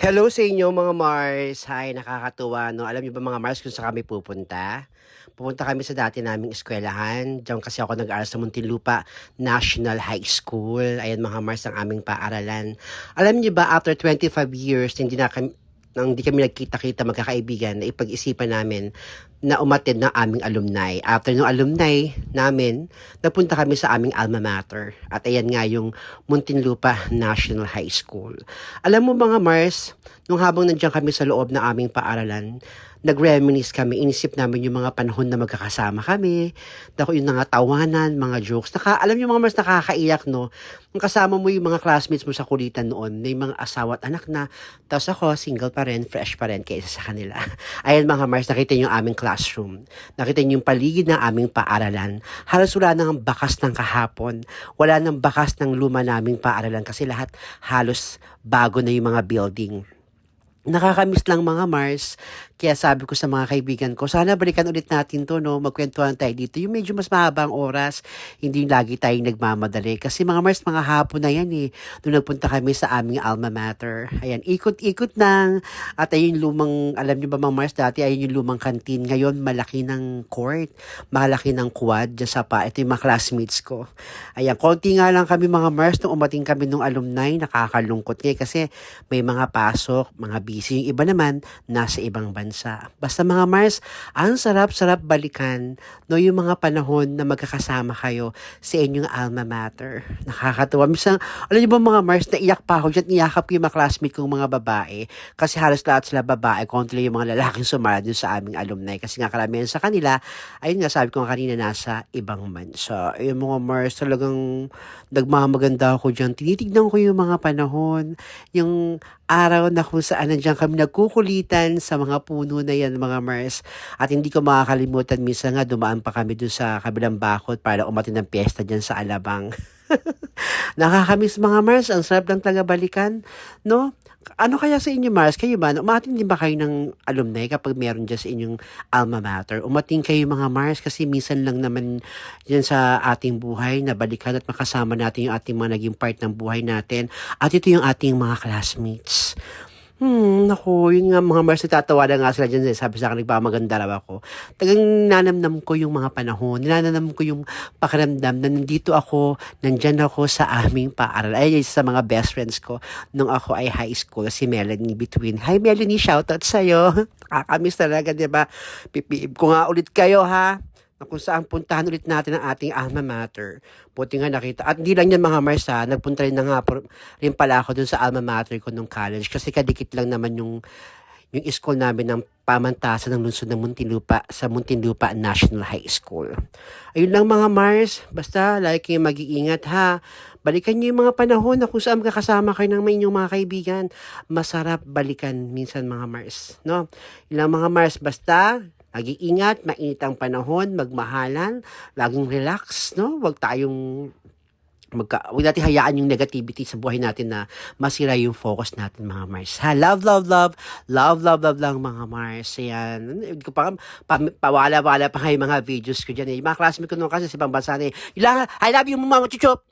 Hello sa inyo mga Mars. Hi, nakakatuwa. No? Alam niyo ba mga Mars kung saan kami pupunta? Pupunta kami sa dati naming eskwelahan. Diyan kasi ako nag-aaral sa Muntinlupa National High School. Ayan mga Mars ang aming paaralan. Alam niyo ba after 25 years hindi na kami nang hindi kami nagkita-kita magkakaibigan na ipag-isipan namin na umatid ng aming alumni. After ng alumni namin, napunta kami sa aming alma mater. At ayan nga yung Muntinlupa National High School. Alam mo mga Mars, nung habang nandiyan kami sa loob ng aming paaralan, nag-reminisce kami, inisip namin yung mga panahon na magkakasama kami, dako yung mga tawanan, mga jokes. Naka, alam yung mga Mars, nakakaiyak, no? Kung kasama mo yung mga classmates mo sa kulitan noon, may mga asawa at anak na, tapos ako, single pa rin, fresh pa rin kaysa sa kanila. Ayan mga Mars, nakita yung aming classroom. Nakita niyo yung paligid ng aming paaralan. Halos wala nang bakas ng kahapon. Wala nang bakas ng luma naming paaralan kasi lahat halos bago na yung mga building. Nakakamiss lang mga Mars. Kaya sabi ko sa mga kaibigan ko, sana balikan ulit natin to, no? Magkwentuhan tayo dito. Yung medyo mas mahabang oras, hindi yung lagi tayong nagmamadali. Kasi mga Mars, mga hapon na yan eh. Doon nagpunta kami sa aming alma mater. Ayan, ikot-ikot lang. At ayun yung lumang, alam niyo ba mga Mars, dati ayun yung lumang kantin. Ngayon, malaki ng court. Malaki ng quad dyan sa pa. Ito yung mga classmates ko. Ayan, konti nga lang kami mga Mars nung umating kami nung alumni. Nakakalungkot ngayon kasi may mga pasok, mga busy. Yung iba naman, nasa ibang bansa. Basta mga Mars, ang sarap-sarap balikan no yung mga panahon na magkakasama kayo sa inyong alma mater. Nakakatuwa. Minsan, alam niyo ba mga Mars, naiyak pa ako dyan, niyakap ko yung mga classmate kong mga babae. Kasi halos lahat sila babae, konti lang yung mga lalaking sumara dun sa aming alumni. Kasi nga karamihan sa kanila, ayun nga sabi ko nga kanina, nasa ibang bansa. Yung mga Mars, talagang nagmamaganda ako dyan. Tinitignan ko yung mga panahon, yung araw na kung saan nandiyan kami nagkukulitan sa mga puno na yan mga Mars. At hindi ko makakalimutan, minsan nga dumaan pa kami doon sa kabilang bakod para umatin ng piyesta dyan sa Alabang. Nakakamiss mga Mars, ang sarap lang talaga balikan, no? Ano kaya sa inyo Mars? Kayo ba, umating din ba kayo ng alumni kapag meron dyan sa inyong alma mater? Umating kayo mga Mars kasi minsan lang naman yan sa ating buhay na balikan at makasama natin yung ating mga naging part ng buhay natin. At ito yung ating mga classmates. Hmm, naku, yun nga mga Mars, natatawa na nga sila dyan. Sabi sa akin, nagpamaganda raw ako. Tagang nanamnam ko yung mga panahon. Ninanamnam ko yung pakiramdam na nandito ako, nandyan ako sa aming paaral. Ay, sa mga best friends ko nung ako ay high school, si Melanie Between. Hi Melanie, shoutout sa'yo. Nakakamiss talaga, di ba? Pipiib ko nga ulit kayo, ha? Na kung saan puntahan ulit natin ang ating alma mater. Buti nga nakita. At hindi lang yan mga Mars ha, nagpunta rin na nga rin pala ako dun sa alma mater ko nung college kasi kadikit lang naman yung yung school namin ng pamantasan ng lungsod ng Muntinlupa sa Muntinlupa National High School. Ayun lang mga Mars, basta lagi kayong mag-iingat ha. Balikan niyo yung mga panahon na kung saan kakasama kayo ng inyong mga kaibigan. Masarap balikan minsan mga Mars. No? Yun lang mga Mars, basta Mag-iingat, mainit ang panahon, magmahalan, laging relax, no? Huwag tayong magka, huwag natin hayaan yung negativity sa buhay natin na masira yung focus natin mga Mars. Ha? Love, love, love. Love, love, love lang mga Mars. Ayan. Ko pa, pa pawala-wala pa yung mga videos ko dyan. Eh. Yung mga classmate ko nung kasi sa ibang bansa na eh. I love you mga chuchup.